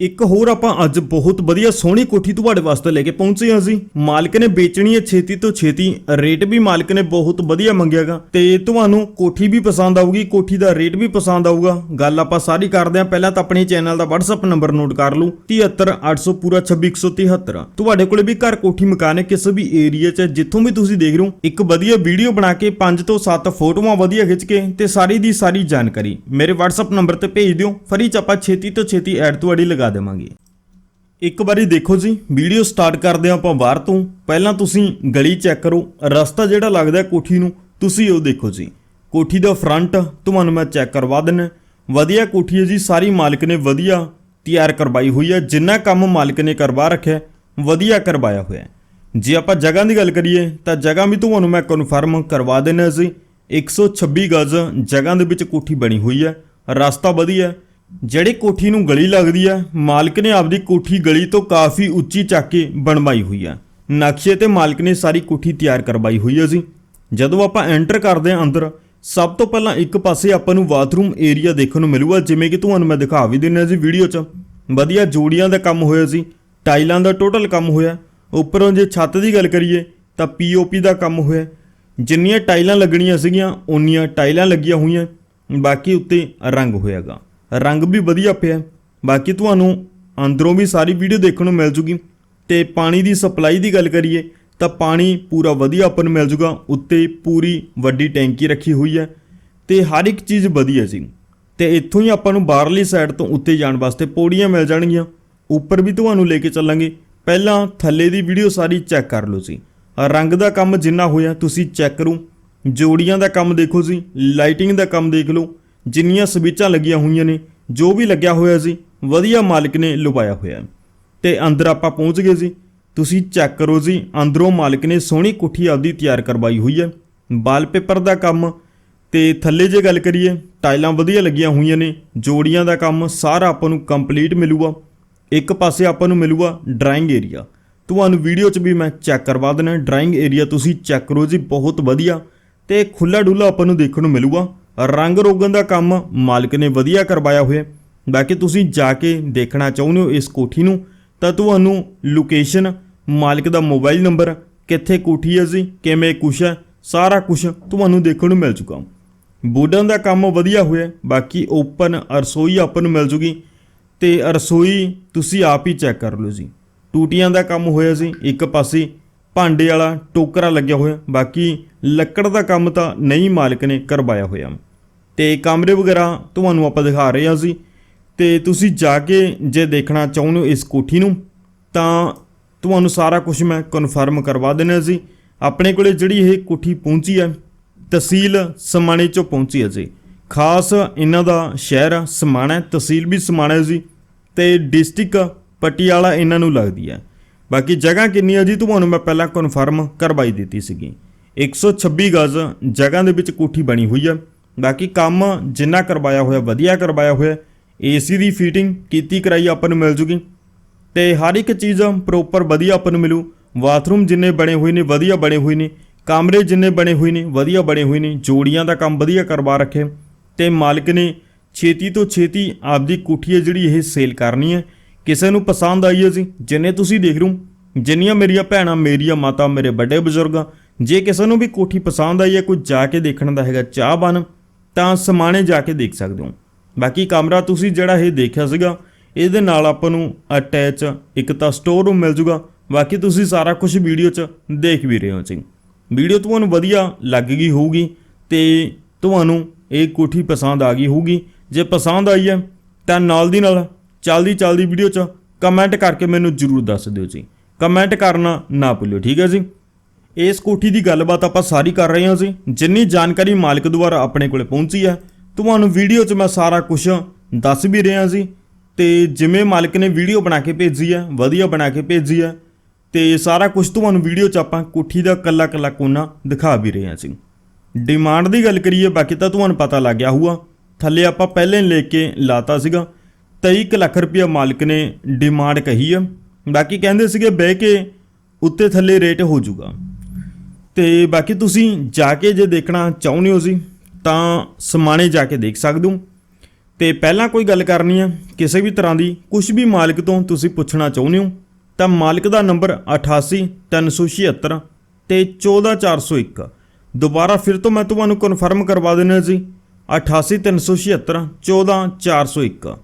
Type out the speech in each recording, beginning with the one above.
ਇੱਕ ਹੋਰ ਆਪਾਂ ਅੱਜ ਬਹੁਤ ਵਧੀਆ ਸੋਹਣੀ ਕੋਠੀ ਤੁਹਾਡੇ ਵਾਸਤੇ ਲੈ ਕੇ ਪਹੁੰਚੇ ਹਾਂ ਜੀ। ਮਾਲਕ ਨੇ ਵੇਚਣੀ ਹੈ ਛੇਤੀ ਤੋਂ ਛੇਤੀ। ਰੇਟ ਵੀ ਮਾਲਕ ਨੇ ਬਹੁਤ ਵਧੀਆ ਮੰਗਿਆਗਾ। ਤੇ ਤੁਹਾਨੂੰ ਕੋਠੀ ਵੀ ਪਸੰਦ ਆਊਗੀ, ਕੋਠੀ ਦਾ ਰੇਟ ਵੀ ਪਸੰਦ ਆਊਗਾ। ਗੱਲ ਆਪਾਂ ਸਾਰੀ ਕਰਦੇ ਹਾਂ। ਪਹਿਲਾਂ ਤਾਂ ਆਪਣੇ ਚੈਨਲ ਦਾ WhatsApp ਨੰਬਰ ਨੋਟ ਕਰ ਲਓ। 73800 ਪੂਰਾ 26173 ਤੁਹਾਡੇ ਕੋਲੇ ਵੀ ਘਰ ਕੋਠੀ ਮਕਾਨ ਹੈ ਕਿਸੇ ਵੀ ਏਰੀਆ 'ਚ। ਜਿੱਥੋਂ ਵੀ ਤੁਸੀਂ ਦੇਖ ਰਹੇ ਹੋ, ਇੱਕ ਵਧੀਆ ਵੀਡੀਓ ਬਣਾ ਕੇ 5 ਤੋਂ 7 ਫੋਟੋਆਂ ਵਧੀਆ ਖਿੱਚ ਕੇ ਤੇ ਸਾਰੀ ਦੀ ਸਾਰੀ ਜਾਣਕਾਰੀ ਮੇਰੇ WhatsApp ਨੰਬਰ ਤੇ ਭੇਜ ਦਿਓ। ਫਰੀ ਚ ਆਪਾਂ ਛੇਤੀ ਤੋਂ ਛੇਤੀ ਐਡ ਤੁਹਾਡੀ ਲਗਾ ਦੇਵਾਂਗੇ। ਇੱਕ ਵਾਰੀ ਦੇਖੋ ਜੀ, ਵੀਡੀਓ ਸਟਾਰਟ ਕਰਦੇ ਹਾਂ ਆਪਾਂ ਬਾਹਰ ਤੋਂ। ਪਹਿਲਾਂ ਤੁਸੀਂ ਗਲੀ ਚੈੱਕ ਕਰੋ, ਰਸਤਾ ਜਿਹੜਾ ਲੱਗਦਾ ਕੋਠੀ ਨੂੰ, ਤੁਸੀਂ ਉਹ ਦੇਖੋ ਜੀ। ਕੋਠੀ ਦਾ ਫਰੰਟ, ਤੁਹਾਨੂੰ ਮੈਂ ਚੈੱਕ ਕਰਵਾ ਦਿੰਨਾ ਵਧੀਆ ਕੋਠੀ ਹੈ ਜੀ, ਸਾਰੀ ਮਾਲਕ ਨੇ ਵਧੀਆ ਤਿਆਰ ਕਰਵਾਈ ਹੋਈ ਹੈ। ਜਿੰਨਾ ਕੰਮ ਮਾਲਕ ਨੇ ਕਰਵਾ ਰੱਖਿਆ ਵਧੀਆ ਕਰਵਾਇਆ ਹੋਇਆ ਜੇ ਆਪਾਂ ਜਗ੍ਹਾ ਦੀ ਗੱਲ ਕਰੀਏ, ਤਾਂ ਜਗ੍ਹਾ ਵੀ ਤੁਹਾਨੂੰ ਮੈਂ ਕਨਫਰਮ ਕਰਵਾ ਦਿੰਨਾ ਸੀ 126 ਗਜ਼ ਜਗ੍ਹਾ ਦੇ ਵਿੱਚ ਕੋਠੀ ਬਣੀ ਹੋਈ ਹੈ। ਰਸਤਾ ਵਧੀਆ ਜਿਹੜੀ ਕੋਠੀ ਨੂੰ ਗਲੀ ਲੱਗਦੀ ਹੈ ਮਾਲਕ ਨੇ ਆਪਦੀ ਕੋਠੀ ਗਲੀ ਤੋਂ ਕਾਫੀ ਉੱਚੀ ਚੱਕ ਕੇ ਬਣਵਾਈ ਹੋਈ ਹੈ ਨਕਸ਼ੇ ਤੇ ਮਾਲਕ ਨੇ ਸਾਰੀ ਕੋਠੀ ਤਿਆਰ ਕਰਵਾਈ ਹੋਈ ਹੈ ਜੀ। ਜਦੋਂ ਆਪਾਂ ਐਂਟਰ ਕਰਦੇ ਹਾਂ ਅੰਦਰ, ਸਭ ਤੋਂ ਪਹਿਲਾਂ ਇੱਕ ਪਾਸੇ ਆਪਾਂ ਨੂੰ ਬਾਥਰੂਮ ਏਰੀਆ ਦੇਖਣ ਨੂੰ ਮਿਲੂਗਾ, ਜਿਵੇਂ ਕਿ ਤੁਹਾਨੂੰ ਮੈਂ ਦਿਖਾ ਵੀ ਦਿੰਨਾ ਜੀ ਵੀਡੀਓ 'ਚ। ਵਧੀਆ ਜੋੜੀਆਂ ਦਾ ਕੰਮ ਹੋਇਆ ਸੀ ਟਾਈਲਾਂ ਦਾ ਟੋਟਲ ਕੰਮ ਹੋਇਆ। ਉੱਪਰੋਂ ਜੇ ਛੱਤ ਦੀ ਗੱਲ ਕਰੀਏ, ਤਾਂ ਪੀਓਪੀ ਦਾ ਕੰਮ ਹੋਇਆ। ਜਿੰਨੀਆਂ ਟਾਈਲਾਂ ਲੱਗਣੀਆਂ ਸੀਗੀਆਂ, ਉਨੀਆਂ ਟਾਈਲਾਂ ਲੱਗੀਆਂ ਹੋਈਆਂ। ਬਾਕੀ ਉੱਤੇ ਰੰਗ ਹੋਇਆਗਾ। ਰੰਗ ਵੀ ਵਧੀਆ ਪਿਆ ਬਾਕੀ ਤੁਹਾਨੂੰ ਅੰਦਰੋਂ ਵੀ ਸਾਰੀ ਵੀਡੀਓ ਦੇਖਣ ਨੂੰ ਮਿਲ ਜੂਗੀ। ਤੇ ਪਾਣੀ ਦੀ ਸਪਲਾਈ ਦੀ ਗੱਲ ਕਰੀਏ, ਤਾਂ ਪਾਣੀ ਪੂਰਾ ਵਧੀਆ ਆਪਾਂ ਨੂੰ ਮਿਲ ਜੂਗਾ। ਉੱਤੇ ਪੂਰੀ ਵੱਡੀ ਟੈਂਕੀ ਰੱਖੀ ਹੋਈ ਹੈ ਤੇ ਹਰ ਇੱਕ ਚੀਜ਼ ਵਧੀਆ ਸੀ ਤੇ ਇੱਥੋਂ ਹੀ ਆਪਾਂ ਨੂੰ ਬਾਹਰਲੀ ਸਾਈਡ ਤੋਂ ਉੱਤੇ ਜਾਣ ਵਾਸਤੇ ਪੌੜੀਆਂ ਮਿਲ ਜਾਣਗੀਆਂ। ਉੱਪਰ ਵੀ ਤੁਹਾਨੂੰ ਲੈ ਕੇ ਚੱਲਾਂਗੇ। ਪਹਿਲਾਂ ਥੱਲੇ ਦੀ ਵੀਡੀਓ ਸਾਰੀ ਚੈੱਕ ਕਰ ਲਓ ਜੀ। ਰੰਗ ਦਾ ਕੰਮ ਜਿੰਨਾ ਹੋਇਆ, ਤੁਸੀਂ ਚੈੱਕ ਕਰੋ। ਜੋੜੀਆਂ ਦਾ ਕੰਮ ਦੇਖੋ ਜੀ। ਲਾਈਟਿੰਗ ਦਾ ਕੰਮ ਦੇਖ ਲਓ। ਜਿੰਨੀਆਂ ਸਵਿੱਚਾਂ ਲੱਗੀਆਂ ਹੋਈਆਂ ਨੇ, ਜੋ ਵੀ ਲੱਗਿਆ ਹੋਇਆ ਸੀ, ਵਧੀਆ ਮਾਲਕ ਨੇ ਲੁਵਾਇਆ ਹੋਇਆ। ਤੇ ਅੰਦਰ ਆਪਾਂ ਪਹੁੰਚ ਗਏ ਸੀ। ਤੁਸੀਂ ਚੈੱਕ ਕਰੋ ਜੀ, ਅੰਦਰੋਂ ਮਾਲਕ ਨੇ ਸੋਹਣੀ ਕੁੱਠੀ ਆਪਦੀ ਤਿਆਰ ਕਰਵਾਈ ਹੋਈ ਹੈ। ਵਾਲਪੇਪਰ ਦਾ ਕੰਮ। ਤੇ ਥੱਲੇ ਜੇ ਗੱਲ ਕਰੀਏ, ਟਾਈਲਾਂ ਵਧੀਆ ਲੱਗੀਆਂ ਹੋਈਆਂ ਨੇ, ਜੋੜੀਆਂ ਦਾ ਕੰਮ ਸਾਰਾ ਆਪਾਂ ਨੂੰ ਕੰਪਲੀਟ ਮਿਲੂਗਾ। ਇੱਕ ਪਾਸੇ ਆਪਾਂ ਨੂੰ ਮਿਲੂਗਾ ਡਰਾਇੰਗ ਏਰੀਆ। ਤੁਹਾਨੂੰ ਵੀਡੀਓ 'ਚ ਵੀ ਮੈਂ ਚੈੱਕ ਕਰਵਾ ਦੇਣਾ ਡਰਾਇੰਗ ਏਰੀਆ ਤੁਸੀਂ ਚੈੱਕ ਕਰੋ ਜੀ, ਬਹੁਤ ਵਧੀਆ। ਤੇ ਖੁੱਲਾ ਡੁੱਲਾ ਆਪਾਂ ਨੂੰ ਦੇਖਣ ਨੂੰ ਮਿਲੂਗਾ। ਰੰਗ ਰੋਗਨ ਦਾ ਕੰਮ ਮਾਲਕ ਨੇ ਵਧੀਆ ਕਰਵਾਇਆ ਹੋਇਆ। ਬਾਕੀ ਤੁਸੀਂ ਜਾ ਕੇ ਦੇਖਣਾ ਚਾਹੁੰਦੇ ਹੋ ਇਸ ਕੋਠੀ ਨੂੰ, ਤਾਂ ਤੁਹਾਨੂੰ ਲੋਕੇਸ਼ਨ ਮਾਲਕ ਦਾ ਮੋਬਾਈਲ ਨੰਬਰ ਕਿੱਥੇ ਕੋਠੀ ਹੈ ਜੀ, ਕਿਵੇਂ ਕੁਛ ਹੈ, ਸਾਰਾ ਕੁਝ ਤੁਹਾਨੂੰ ਦੇਖਣ ਨੂੰ ਮਿਲ ਚੁੱਕਾ। ਬੋਰਡਨ ਦਾ ਕੰਮ ਵਧੀਆ ਹੋਇਆ, ਬਾਕੀ ਓਪਨ ਰਸੋਈ ਆਪਾਂ ਨੂੰ ਮਿਲ ਜੂਗੀ। ਤੇ ਰਸੋਈ ਤੁਸੀਂ ਆਪ ਹੀ ਚੈੱਕ ਕਰ ਲਓ ਜੀ। ਟੂਟੀਆਂ ਦਾ ਕੰਮ ਹੋਇਆ ਸੀ ਇੱਕ ਪਾਸੇ ਭਾਂਡੇ ਵਾਲਾ ਟੋਕਰਾ ਲੱਗਿਆ ਹੋਇਆ, ਬਾਕੀ ਲੱਕੜ ਦਾ ਕੰਮ ਤਾਂ ਨਹੀਂ ਮਾਲਕ ਨੇ ਕਰਵਾਇਆ ਹੋਇਆ। ਤੇ ਕਮਰੇ ਵਗੈਰਾ ਤੁਹਾਨੂੰ ਆਪਾਂ ਦਿਖਾ ਰਹੇ ਹਾਂ ਸੀ ਤੇ ਤੁਸੀਂ ਜਾ ਕੇ ਜੇ ਦੇਖਣਾ ਚਾਹੁੰਦੇ ਹੋ ਇਸ ਕੋਠੀ ਨੂੰ, ਤਾਂ ਤੁਹਾਨੂੰ ਸਾਰਾ ਕੁਝ ਮੈਂ ਕਨਫਰਮ ਕਰਵਾ ਦੇਣਾ ਸੀ ਆਪਣੇ ਕੋਲੇ ਜਿਹੜੀ ਇਹ ਕੋਠੀ ਪਹੁੰਚੀ ਹੈ, ਤਹਿਸੀਲ ਸਮਾਣੇ ਚੋਂ ਪਹੁੰਚੀ ਹੈ ਜੀ। ਖਾਸ ਇਹਨਾਂ ਦਾ ਸ਼ਹਿਰ ਸਮਾਣਾ ਤਹਿਸੀਲ ਵੀ ਸਮਾਣਾ ਜੀ। ਤੇ ਡਿਸਟ੍ਰਿਕਟ ਪਟਿਆਲਾ ਇਹਨਾਂ ਨੂੰ ਲੱਗਦੀ ਹੈ। ਬਾਕੀ ਜਗ੍ਹਾ ਕਿੰਨੀ ਹੈ ਜੀ ਤੁਹਾਨੂੰ ਮੈਂ ਪਹਿਲਾਂ ਕਨਫਰਮ ਕਰਵਾਈ ਦਿੱਤੀ ਸੀਗੀ। 126 ਗਜ਼ ਜਗ੍ਹਾ ਦੇ ਵਿੱਚ ਕੋਠੀ ਬਣੀ ਹੋਈ ਹੈ ਬਾਕੀ ਕੰਮ ਜਿੰਨਾ ਕਰਵਾਇਆ ਹੋਇਆ, ਵਧੀਆ ਕਰਵਾਇਆ ਹੋਇਆ ਏਸੀ ਦੀ ਫਿਟਿੰਗ ਕੀਤੀ ਕਰਾਈ ਆਪਾਂ ਨੂੰ ਮਿਲ ਜੂਗੀ। ਤੇ ਹਰ ਇੱਕ ਚੀਜ਼ ਪ੍ਰੋਪਰ ਵਧੀਆ ਆਪਾਂ ਨੂੰ ਮਿਲੂ। ਬਾਥਰੂਮ ਜਿੰਨੇ ਬਣੇ ਹੋਏ ਨੇ, ਵਧੀਆ ਬਣੇ ਹੋਏ ਨੇ। ਕਮਰੇ ਜਿੰਨੇ ਬਣੇ ਹੋਏ ਨੇ, ਵਧੀਆ ਬਣੇ ਹੋਏ ਨੇ। ਜੋੜੀਆਂ ਦਾ ਕੰਮ ਵਧੀਆ ਕਰਵਾ ਰੱਖੇ। ਤੇ ਮਾਲਕ ਨੇ ਛੇਤੀ ਤੋਂ ਛੇਤੀ ਆਪਦੀ ਕੋਠੀ ਹੈ ਜਿਹੜੀ ਇਹ ਸੇਲ ਕਰਨੀ ਹੈ। ਕਿਸੇ ਨੂੰ ਪਸੰਦ ਆਈ ਹੈ ਜੀ? ਜਿੰਨੇ ਤੁਸੀਂ ਦੇਖ ਰਹੇ ਹੋ, ਜਿੰਨੀਆਂ ਮੇਰੀਆਂ ਭੈਣਾਂ, ਮੇਰੀਆਂ ਮਾਤਾ, ਮੇਰੇ ਵੱਡੇ ਬਜ਼ੁਰਗਾਂ, ਜੇ ਕਿਸੇ ਨੂੰ ਵੀ ਕੋਠੀ ਪਸੰਦ ਆਈ ਹੈ, ਕੋਈ ਜਾ ਕੇ ਦੇਖਣ ਦਾ ਹੈਗਾ ਚਾਹ ਬਨ ਤਾਂ ਸਮਾਣੇ ਜਾ ਕੇ ਦੇਖ ਸਕਦੇ ਹੋ। ਬਾਕੀ ਕਮਰਾ ਤੁਸੀਂ ਜਿਹੜਾ ਇਹ ਦੇਖਿਆ ਸੀਗਾ, ਇਹਦੇ ਨਾਲ ਆਪਾਂ ਨੂੰ ਅਟੈਚ ਇੱਕ ਤਾਂ ਸਟੋਰ ਰੂਮ ਮਿਲ ਜੂਗਾ। ਬਾਕੀ ਤੁਸੀਂ ਸਾਰਾ ਕੁਝ ਵੀਡੀਓ 'ਚ ਦੇਖ ਵੀ ਰਹੇ ਹੋ ਜੀ। ਵੀਡੀਓ ਤੁਹਾਨੂੰ ਵਧੀਆ ਲੱਗ ਗਈ ਹੋਊਗੀ ਤੇ ਤੁਹਾਨੂੰ ਇਹ ਕੋਠੀ ਪਸੰਦ ਆ ਗਈ ਹੋਊਗੀ। ਜੇ ਪਸੰਦ ਆਈ ਹੈ, ਤਾਂ ਨਾਲ ਦੀ ਨਾਲ ਚੱਲਦੀ ਚੱਲਦੀ ਵੀਡੀਓ 'ਚ ਕਮੈਂਟ ਕਰਕੇ ਮੈਨੂੰ ਜਰੂਰ ਦੱਸ ਦਿਓ ਜੀ। ਕਮੈਂਟ ਕਰਨਾ ਨਾ ਭੁੱਲਿਓ, ਠੀਕ ਹੈ ਜੀ? ਇਸ ਕੋਠੀ ਦੀ ਗੱਲਬਾਤ ਆਪਾਂ ਸਾਰੀ ਕਰ ਰਹੇ ਹਾਂ ਜੀ। ਜਿੰਨੀ ਜਾਣਕਾਰੀ ਮਾਲਕ ਦੁਆਰਾ ਆਪਣੇ ਕੋਲੇ ਪਹੁੰਚੀ ਹੈ, ਤੁਹਾਨੂੰ ਵੀਡੀਓ 'ਚ ਮੈਂ ਸਾਰਾ ਕੁਝ ਦੱਸ ਵੀ ਰਿਹਾ ਜੀ। ਤੇ ਜਿਵੇਂ ਮਾਲਕ ਨੇ ਵੀਡੀਓ ਬਣਾ ਕੇ ਭੇਜੀ ਹੈ, ਵਧੀਆ ਬਣਾ ਕੇ ਭੇਜੀ ਹੈ, ਤੇ ਸਾਰਾ ਕੁਝ ਤੁਹਾਨੂੰ ਵੀਡੀਓ 'ਚ ਆਪਾਂ ਕੋਠੀ ਦਾ ਕੱਲਾ ਕੱਲਾ ਕੋਨਾ ਦਿਖਾ ਵੀ ਰਹੇ ਹਾਂ ਜੀ। ਡਿਮਾਂਡ ਦੀ ਗੱਲ ਕਰੀਏ, ਬਾਕੀ ਤਾਂ ਤੁਹਾਨੂੰ ਪਤਾ ਲੱਗ ਗਿਆ ਹੋਊਗਾ। ਥੱਲੇ ਆਪਾਂ ਪਹਿਲੇ ਲੈ ਕੇ ਲਾਤਾ ਸੀਗਾ। 23 ਲੱਖ ਰੁਪਇਆ ਮਾਲਕ ਨੇ ਡਿਮਾਂਡ ਕਹੀ ਆ। ਬਾਕੀ ਕਹਿੰਦੇ ਸੀਗੇ ਬਹਿ ਕੇ ਉੱਤੇ ਥੱਲੇ ਰੇਟ ਹੋ ਜਾਊਗਾ। ਤੇ ਬਾਕੀ ਤੁਸੀਂ ਜਾ ਕੇ ਜੇ ਦੇਖਣਾ ਚਾਹੁੰਦੇ ਹੋ ਜੀ, ਤਾਂ ਸਮਾਣੇ ਜਾ ਕੇ ਦੇਖ ਸਕਦੇ ਹੋ। ਤੇ ਪਹਿਲਾਂ ਕੋਈ ਗੱਲ ਕਰਨੀ ਹੈ ਕਿਸੇ ਵੀ ਤਰ੍ਹਾਂ ਦੀ ਕੁਝ ਵੀ ਮਾਲਕ ਤੋਂ ਤੁਸੀਂ ਪੁੱਛਣਾ ਚਾਹੁੰਦੇ ਹੋ, ਤਾਂ ਮਾਲਕ ਦਾ ਨੰਬਰ 88376 ਤੇ 14401 ਦੁਬਾਰਾ ਫਿਰ ਤੋਂ ਮੈਂ ਤੁਹਾਨੂੰ ਕਨਫਰਮ ਕਰਵਾ ਦਿੰਦਾ ਜੀ 88376 14401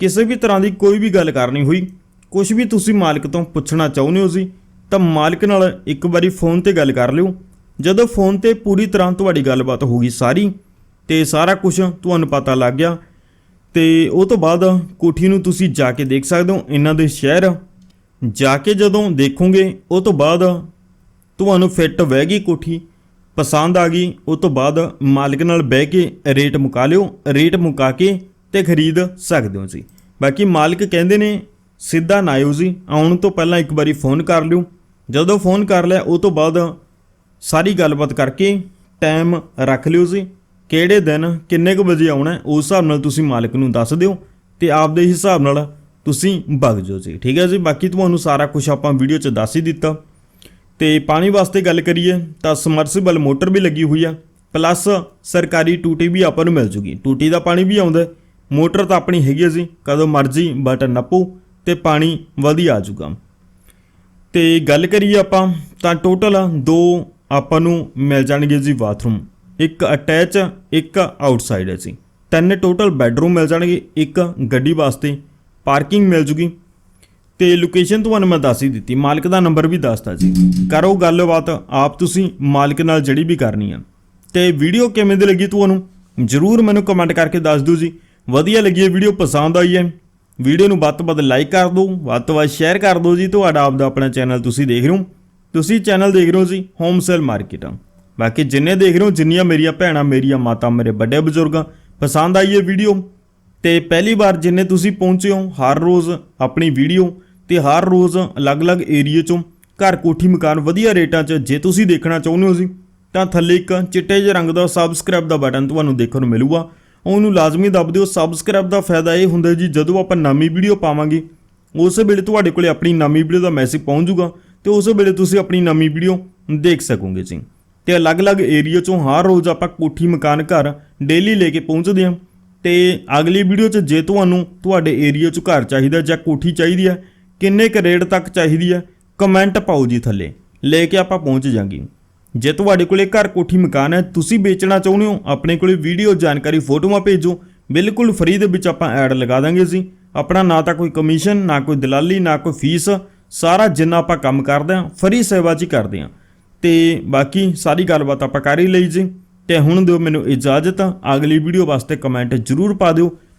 ਕਿਸੇ ਵੀ ਤਰ੍ਹਾਂ ਦੀ ਕੋਈ ਵੀ ਗੱਲ ਕਰਨੀ ਹੋਈ ਕੁਝ ਵੀ ਤੁਸੀਂ ਮਾਲਕ ਤੋਂ ਪੁੱਛਣਾ ਚਾਹੁੰਦੇ ਹੋ ਜੀ, ਤਾਂ ਮਾਲਕ ਨਾਲ ਇੱਕ ਵਾਰੀ ਫੋਨ ਤੇ ਗੱਲ ਕਰ ਲਿਓ। ਜਦੋਂ ਫੋਨ ਤੇ ਪੂਰੀ ਤਰ੍ਹਾਂ ਤੁਹਾਡੀ ਗੱਲਬਾਤ ਹੋ ਗਈ ਸਾਰੀ, ਤੇ ਸਾਰਾ ਕੁਝ ਤੁਹਾਨੂੰ ਪਤਾ ਲੱਗ ਗਿਆ, ਤੇ ਉਹ ਤੋਂ ਬਾਅਦ ਕੋਠੀ ਨੂੰ ਤੁਸੀਂ ਜਾ ਕੇ ਦੇਖ ਸਕਦੇ ਹੋ, ਇਹਨਾਂ ਦੇ ਸ਼ਹਿਰ। ਜਾ ਕੇ ਜਦੋਂ ਦੇਖੋਗੇ, ਉਹ ਤੋਂ ਬਾਅਦ ਤੁਹਾਨੂੰ ਫਿੱਟ ਬਹਿ ਗਈ ਕੋਠੀ, ਪਸੰਦ ਆ ਗਈ, ਉਹ ਤੋਂ ਬਾਅਦ ਮਾਲਕ ਨਾਲ ਬਹਿ ਕੇ ਰੇਟ ਮੁਕਾ ਲਿਓ। ਰੇਟ ਮੁਕਾ ਕੇ ਤੇ ਖਰੀਦ ਸਕਦੇ ਹੋ ਜੀ। ਬਾਕੀ ਮਾਲਕ ਕਹਿੰਦੇ ਨੇ, ਸਿੱਧਾ ਨਾ ਆਇਓ ਜੀ। ਆਉਣ ਤੋਂ ਪਹਿਲਾਂ ਇੱਕ ਵਾਰੀ ਫੋਨ ਕਰ ਲਿਓ। ਜਦੋਂ ਫੋਨ ਕਰ ਲਿਆ, ਉਹ ਤੋਂ ਬਾਅਦ ਸਾਰੀ ਗੱਲਬਾਤ ਕਰਕੇ ਟਾਈਮ ਰੱਖ ਲਿਓ ਜੀ। ਕਿਹੜੇ ਦਿਨ, ਕਿੰਨੇ ਕੁ ਵਜੇ ਆਉਣਾ, ਉਸ ਹਿਸਾਬ ਨਾਲ ਤੁਸੀਂ ਮਾਲਕ ਨੂੰ ਦੱਸ ਦਿਓ ਤੇ ਆਪਦੇ ਹਿਸਾਬ ਨਾਲ ਤੁਸੀਂ ਵਗ ਜਾਓ ਜੀ। ਠੀਕ ਹੈ ਜੀ? ਬਾਕੀ ਤੁਹਾਨੂੰ ਸਾਰਾ ਕੁਝ ਆਪਾਂ ਵੀਡੀਓ 'ਚ ਦੱਸ ਹੀ ਦਿੱਤਾ। ਤੇ ਪਾਣੀ ਵਾਸਤੇ ਗੱਲ ਕਰੀਏ ਤਾਂ ਸਮਰਸੀਬਲ ਮੋਟਰ ਵੀ ਲੱਗੀ ਹੋਈ ਆ। ਪਲੱਸ ਸਰਕਾਰੀ ਟੂਟੀ ਵੀ ਆਪਾਂ ਨੂੰ ਮਿਲ ਜੂਗੀ। ਟੂਟੀ ਦਾ ਪਾਣੀ ਵੀ ਆਉਂਦਾ ਮੋਟਰ ਤਾਂ ਆਪਣੀ ਹੈਗੀ ਹੈ ਜੀ, ਕਦੋਂ ਮਰਜ਼ੀ ਬਟਨ ਨੱਪੋ ਤੇ ਪਾਣੀ ਵਧੀਆ ਆ ਜਾਊਗਾ। ਤੇ ਗੱਲ ਕਰੀਏ ਆਪਾਂ, ਤਾਂ ਟੋਟਲ ਦੋ ਆਪਾਂ ਨੂੰ ਮਿਲ ਜਾਣਗੇ ਜੀ ਬਾਥਰੂਮ ਇੱਕ ਅਟੈਚ ਇੱਕ ਆਊਟਸਾਈਡ ਹੈ ਜੀ। ਤਿੰਨ ਟੋਟਲ ਬੈੱਡਰੂਮ ਮਿਲ ਜਾਣਗੇ, ਇੱਕ ਗੱਡੀ ਵਾਸਤੇ ਪਾਰਕਿੰਗ ਮਿਲ ਜੂਗੀ। ਤੇ ਲੋਕੇਸ਼ਨ ਤੁਹਾਨੂੰ ਮੈਂ ਦੱਸ ਹੀ ਦਿੱਤੀ, ਮਾਲਕ ਦਾ ਨੰਬਰ ਵੀ ਦੱਸਤਾ ਜੀ। ਕਰੋ ਗੱਲਬਾਤ ਆਪ ਤੁਸੀਂ, ਮਾਲਕ ਨਾਲ ਜਿਹੜੀ ਵੀ ਕਰਨੀ ਆ। ਤੇ ਵੀਡੀਓ ਕਿਵੇਂ ਦੀ ਲੱਗੀ ਤੁਹਾਨੂੰ, ਜਰੂਰ ਮੈਨੂੰ ਕਮੈਂਟ ਕਰਕੇ ਦੱਸ ਦਿਓ ਜੀ। ਵਧੀਆ ਲੱਗੀ ਹੈ ਵੀਡੀਓ, ਪਸੰਦ ਆਈ ਹੈ, ਵੀਡੀਓ ਨੂੰ ਵੱਧ ਤੋਂ ਵੱਧ ਲਾਈਕ ਕਰ ਦਿਓ, ਵੱਧ ਤੋਂ ਵੱਧ ਸ਼ੇਅਰ ਕਰ ਦਿਓ ਜੀ, ਤੁਹਾਡਾ ਆਪਦਾ ਆਪਣਾ ਚੈਨਲ ਤੁਸੀਂ ਦੇਖ ਰਹੇ ਹੋ। ਤੁਸੀਂ ਚੈਨਲ ਦੇਖ ਰਹੇ ਹੋ ਜੀ ਹੋਮ ਸੇਲ ਮਾਰਕੀਟ ਬਾਕੀ ਜਿੰਨੇ ਦੇਖ ਰਹੇ ਹੋ, ਜਿੰਨੀਆਂ ਮੇਰੀਆਂ ਭੈਣਾਂ, ਮੇਰੀਆਂ ਮਾਤਾ, ਮੇਰੇ ਵੱਡੇ ਬਜ਼ੁਰਗਾਂ ਪਸੰਦ ਆਈ ਹੈ ਵੀਡੀਓ। ਤੇ ਪਹਿਲੀ ਵਾਰ ਜਿੰਨੇ ਤੁਸੀਂ ਪਹੁੰਚੇ ਹੋ, ਹਰ ਰੋਜ਼ ਆਪਣੀ ਵੀਡੀਓ, ਤੇ ਹਰ ਰੋਜ਼ ਅਲੱਗ-ਅਲੱਗ ਏਰੀਏ ਚੋਂ ਘਰ ਕੋਠੀ ਮਕਾਨ ਵਧੀਆ ਰੇਟਾਂ 'ਚ ਜੇ ਤੁਸੀਂ ਦੇਖਣਾ ਚਾਹੁੰਦੇ ਹੋ ਜੀ, ਤਾਂ ਥੱਲੇ ਇੱਕ ਚਿੱਟੇ ਜਿਹੇ ਰੰਗ ਦਾ ਸਬਸਕ੍ਰਾਈਬ ਦਾ ਬਟਨ ਤੁਹਾਨੂੰ ਦੇਖਣ ਨੂੰ ਮਿਲੂਗਾ। ਉਹਨੂੰ ਲਾਜ਼ਮੀ ਦੱਬ ਦਿਓ ਸਬਸਕ੍ਰਾਈਬ ਦਾ ਫਾਇਦਾ ਇਹ ਹੁੰਦਾ ਜੀ, ਜਦੋਂ ਆਪਾਂ ਨਵੀਂ ਵੀਡੀਓ ਪਾਵਾਂਗੇ, ਉਸ ਵੇਲੇ ਤੁਹਾਡੇ ਕੋਲੇ ਆਪਣੀ ਨਵੀਂ ਵੀਡੀਓ ਦਾ ਮੈਸੇਜ ਪਹੁੰਚ ਜਾਊਗਾ ਤੇ ਉਸ ਵੇਲੇ ਤੁਸੀਂ ਆਪਣੀ ਨਵੀਂ ਵੀਡੀਓ ਦੇਖ ਸਕੋਗੇ ਜੀ। ਤੇ ਅਲੱਗ-ਅਲੱਗ ਏਰੀਆ ਚੋਂ ਹਰ ਰੋਜ਼ ਆਪਾਂ ਕੋਠੀ ਮਕਾਨ ਘਰ ਡੇਲੀ ਲੈ ਕੇ ਪਹੁੰਚਦੇ ਹਾਂ। ਤੇ ਅਗਲੀ ਵੀਡੀਓ 'ਚ ਜੇ ਤੁਹਾਨੂੰ ਤੁਹਾਡੇ ਏਰੀਆ 'ਚ ਘਰ ਚਾਹੀਦਾ ਜਾਂ ਕੋਠੀ ਚਾਹੀਦੀ ਹੈ, ਕਿੰਨੇ ਕੁ ਰੇਟ ਤੱਕ ਚਾਹੀਦੀ ਹੈ ਕਮੈਂਟ ਪਾਓ ਜੀ ਥੱਲੇ, ਲੈ ਕੇ ਆਪਾਂ ਪਹੁੰਚ ਜਾਾਂਗੇ ਜੇ ਤੁਹਾਡੇ ਕੋਲੇ ਘਰ ਕੋਠੀ ਮਕਾਨ ਹੈ, ਤੁਸੀਂ ਵੇਚਣਾ ਚਾਹੁੰਦੇ ਹੋ, ਆਪਣੇ ਕੋਲੇ ਵੀਡੀਓ, ਜਾਣਕਾਰੀ, ਫੋਟੋਆਂ ਭੇਜੋ। ਬਿਲਕੁਲ ਫ੍ਰੀ ਦੇ ਵਿੱਚ ਆਪਾਂ ਐਡ ਲਗਾ ਦਾਂਗੇ ਜੀ। ਆਪਣਾ ਨਾ ਤਾਂ ਕੋਈ ਕਮਿਸ਼ਨ, ਨਾ ਕੋਈ ਦਲਾਲੀ, ਨਾ ਕੋਈ ਫੀਸ, ਸਾਰਾ ਜਿੰਨਾ ਆਪਾਂ ਕੰਮ ਕਰਦੇ ਹਾਂ, ਫ੍ਰੀ ਸੇਵਾ 'ਚ ਹੀ ਕਰਦੇ ਹਾਂ। ਤੇ ਬਾਕੀ ਸਾਰੀ ਗੱਲਬਾਤ ਆਪਾਂ ਕਰ ਹੀ ਲਈ ਜੀ। ਤੇ ਹੁਣ ਦਿਓ ਮੈਨੂੰ ਇਜਾਜ਼ਤ, ਅਗਲੀ ਵੀਡੀਓ ਵਾਸਤੇ ਕਮੈਂਟ ਜ਼ਰੂਰ ਪਾ ਦਿਓ।